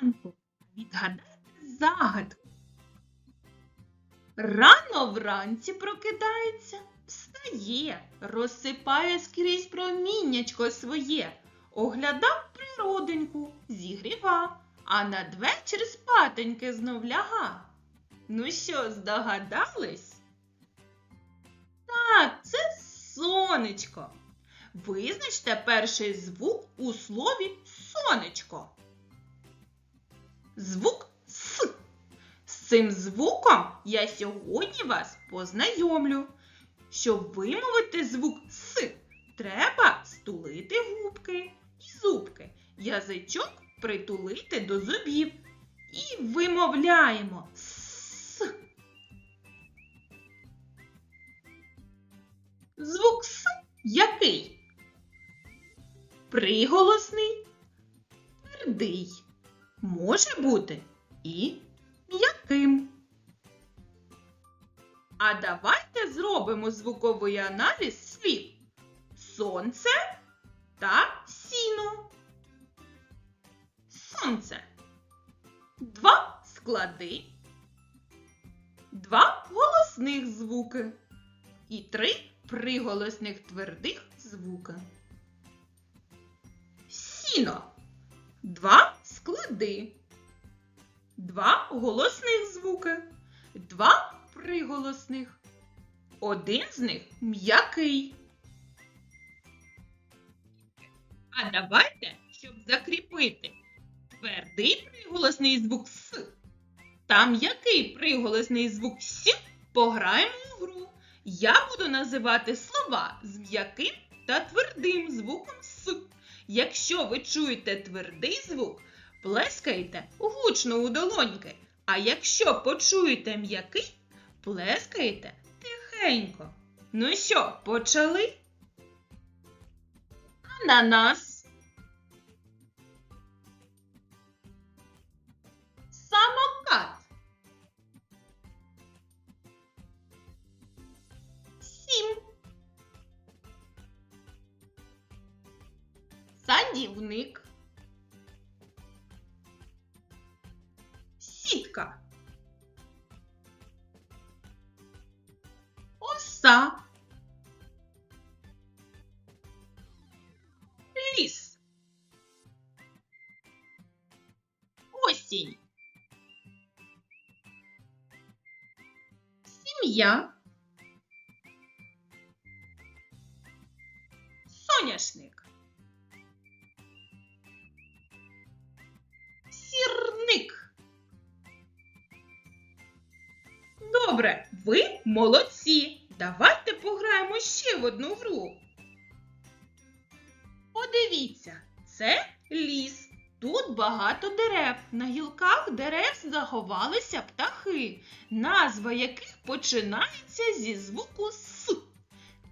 ранку відгадати загадку. Рано вранці прокидається, встає, розсипає скрізь проміннячко своє, оглядав природеньку, зігріва, а надвечір спатеньки знов ляга. Ну що, здогадались? Так, це сонечко. Визначте перший звук у слові сонечко. Звук С. З цим звуком я сьогодні вас познайомлю. Щоб вимовити звук С, треба стулити губки і зубки, язичок притулити до зубів. І вимовляємо С. Звук С який? Приголосний, твердий. Може бути і м'яким. А давайте зробимо звуковий аналіз слів сонце та сіно. Сонце. Два склади, два голосних звуки і три приголосних твердих звуки. Сіно. Два склади, два голосних звуки, два приголосних. Один з них м'який. А давайте, щоб закріпити твердий приголосний звук С та м'який приголосний звук С, пограємо у гру. Я буду називати слова з м'яким та твердим звуком С. Якщо ви чуєте твердий звук, плескайте гучно у долоньки. А якщо почуєте м'який, плескайте тихенько. Ну що, почали? Ананас. Самокат. Сім. Садівник. Сітка. Оса. Ліс. Осінь. Сім'я. Соняшник. Добре, ви молодці. Давайте пограємо ще в одну гру. Подивіться, це ліс. Тут багато дерев. На гілках дерев заховалися птахи, назва яких починається зі звуку С.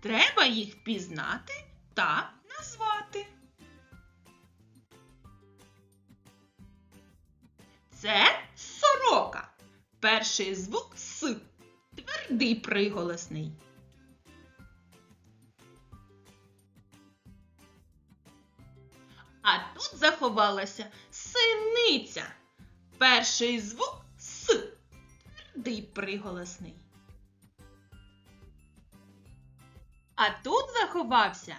Треба їх пізнати та назвати. Це сорока. Перший звук С. Твердий приголосний. А тут заховалася синиця. Перший звук С. Твердий приголосний. А тут заховався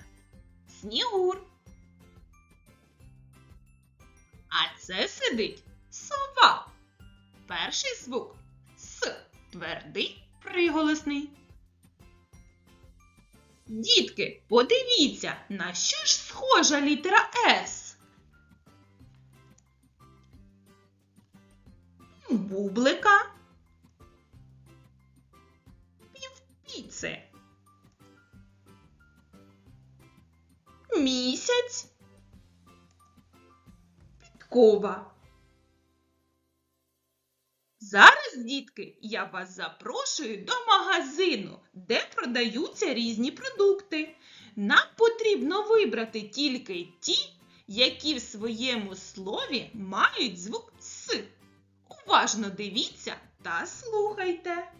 снігур. А це сидить сова. Перший звук С. Твердий приголосний. Дітки, подивіться, на що ж схожа літера С? Бублика. Півпіци. Місяць. Підкова. Зараз, дітки, я вас запрошую до магазину, де продаються різні продукти. Нам потрібно вибрати тільки ті, які в своєму слові мають звук С. Уважно дивіться та слухайте.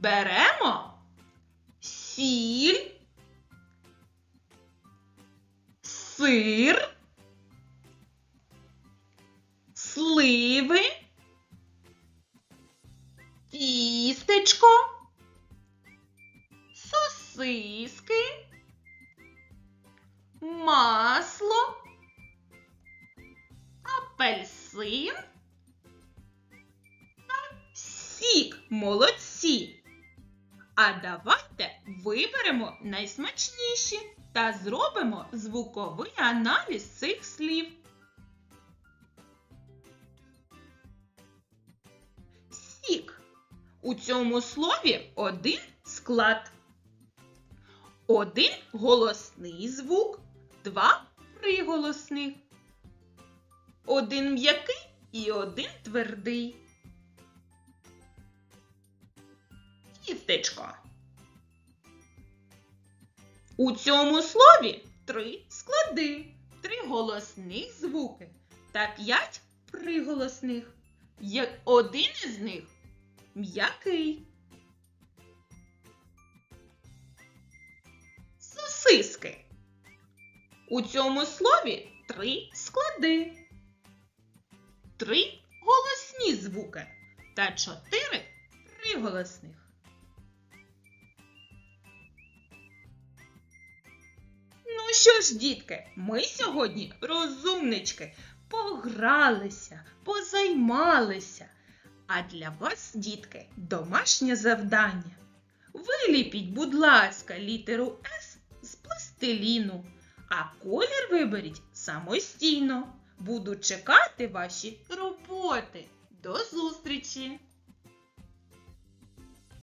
Беремо сіль, сир, сливи, тістечко, сосиски, масло, апельсин сік. Молодці! А давайте виберемо найсмачніші та зробимо звуковий аналіз цих слів. Сік. У цьому слові один склад. Один голосний звук, два приголосних. Один м'який і один твердий. Тістечко. У цьому слові три склади, три голосних звуки та п'ять приголосних. Один із них м'який. Сосиски. У цьому слові три склади, три голосні звуки та чотири приголосних. Що ж, дітки, ми сьогодні розумнички, погралися, позаймалися. А для вас, дітки, домашнє завдання. Виліпіть, будь ласка, літеру С з пластиліну, а колір виберіть самостійно. Буду чекати ваші роботи. До зустрічі!